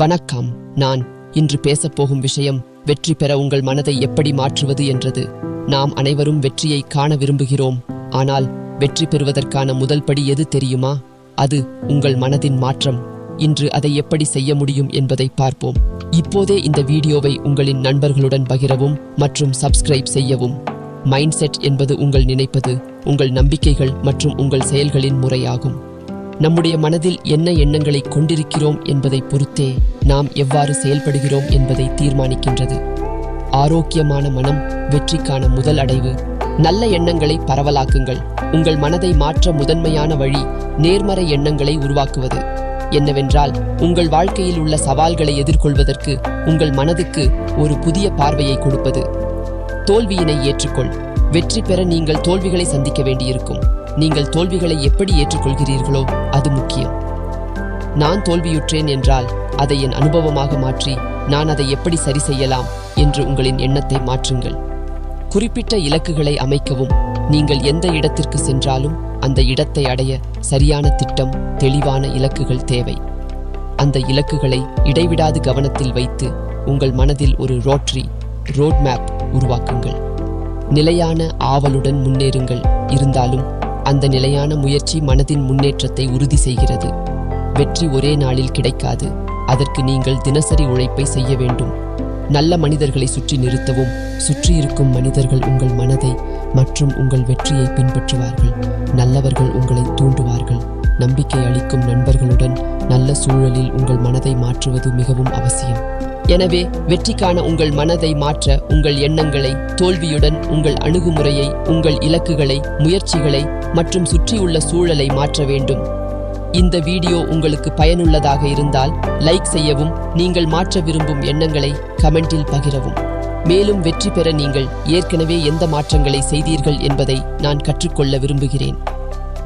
வணக்கம் நான் இன்று பேசப்போகும் விஷயம் வெற்றி பெற உங்கள் மனதை எப்படி மாற்றுவது என்றது. நாம் அனைவரும் வெற்றியை காண விரும்புகிறோம். ஆனால் வெற்றி பெறுவதற்கான முதல் படி எது தெரியுமா? அது உங்கள் மனதின் மாற்றம். இன்று அதை எப்படி செய்ய முடியும் என்பதை பார்ப்போம். இப்போதே இந்த வீடியோவை உங்களின் நண்பர்களுடன் பகிரவும் மற்றும் சப்ஸ்கிரைப் செய்யவும். மைண்ட் செட் என்பது உங்கள் நினைப்பது உங்கள் நம்பிக்கைகள் மற்றும் உங்கள் செயல்களின் முறையாகும். நம்முடைய மனதில் என்ன எண்ணங்களை கொண்டிருக்கிறோம் என்பதை பொறுத்தே நாம் எவ்வாறு செயல்படுகிறோம் என்பதை தீர்மானிக்கின்றது. ஆரோக்கியமான மனம் வெற்றிக்கான முதல் அடைவு. நல்ல எண்ணங்களை பரவலாக்குங்கள். உங்கள் மனதை மாற்ற முதன்மையான வழி நேர்மறை எண்ணங்களை உருவாக்குவது. என்னவென்றால் உங்கள் வாழ்க்கையில் உள்ள சவால்களை எதிர்கொள்வதற்கு உங்கள் மனதுக்கு ஒரு புதிய பார்வையை கொடுப்பது. தோல்வியினை ஏற்றுக்கொள். வெற்றி பெற நீங்கள் தோல்விகளை சந்திக்க வேண்டியிருக்கும். நீங்கள் தோல்விகளை எப்படி ஏற்றுக்கொள்கிறீர்களோ அது முக்கியம். நான் தோல்வியுற்றேன் என்றால் அதை என் அனுபவமாக மாற்றி நான் அதை எப்படி சரி செய்யலாம் என்று உங்களின் எண்ணத்தை மாற்றுங்கள். குறிப்பிட்ட இலக்குகளை அமைக்கவும். நீங்கள் எந்த இடத்திற்கு சென்றாலும் அந்த இடத்தை அடைய சரியான திட்டம் தெளிவான இலக்குகள் தேவை. அந்த இலக்குகளை இடைவிடாது கவனத்தில் வைத்து உங்கள் மனதில் ஒரு ரோட்ரி ரோட் மேப் உருவாக்குங்கள். நிலையான ஆவலுடன் முன்னேறுங்கள். இருந்தாலும் அந்த நிலையான முயற்சி மனதின் முன்னேற்றத்தை உறுதி செய்கிறது. வெற்றி ஒரே நாளில் கிடைக்காது. அதற்கு நீங்கள் தினசரி உழைப்பை செய்ய வேண்டும். நல்ல மனிதர்களை சுற்றி நிறுத்தவும் சுற்றி இருக்கும் மனிதர்கள் உங்கள் மனதை மற்றும் உங்கள் வெற்றியை பின்பற்றுவார்கள். நல்லவர்கள் உங்களை தூண்டுவார்கள். நம்பிக்கை அளிக்கும் நண்பர்களுடன் நல்ல சூழலில் உங்கள் மனதை மாற்றுவது மிகவும் அவசியம். எனவே வெற்றிக்கான உங்கள் மனதை மாற்ற உங்கள் எண்ணங்களை தோல்வியுடன் உங்கள் அணுகுமுறையை உங்கள் இலக்குகளை முயற்சிகளை மற்றும் சுற்றியுள்ள சூழலை மாற்ற வேண்டும். இந்த வீடியோ உங்களுக்கு பயனுள்ளதாக இருந்தால் லைக் செய்யவும் நீங்கள் மாற்ற விரும்பும் எண்ணங்களை கமெண்டில் பகிரவும். மேலும் வெற்றி பெற நீங்கள் ஏற்கனவே எந்த மாற்றங்களை செய்தீர்கள் என்பதை நான் கற்றுக்கொள்ள விரும்புகிறேன்.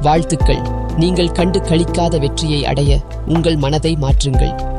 வாழ்த்துக்கள். நீங்கள் கண்டு கழிக்காத வெற்றியை அடைய உங்கள் மனதை மாற்றுங்கள்.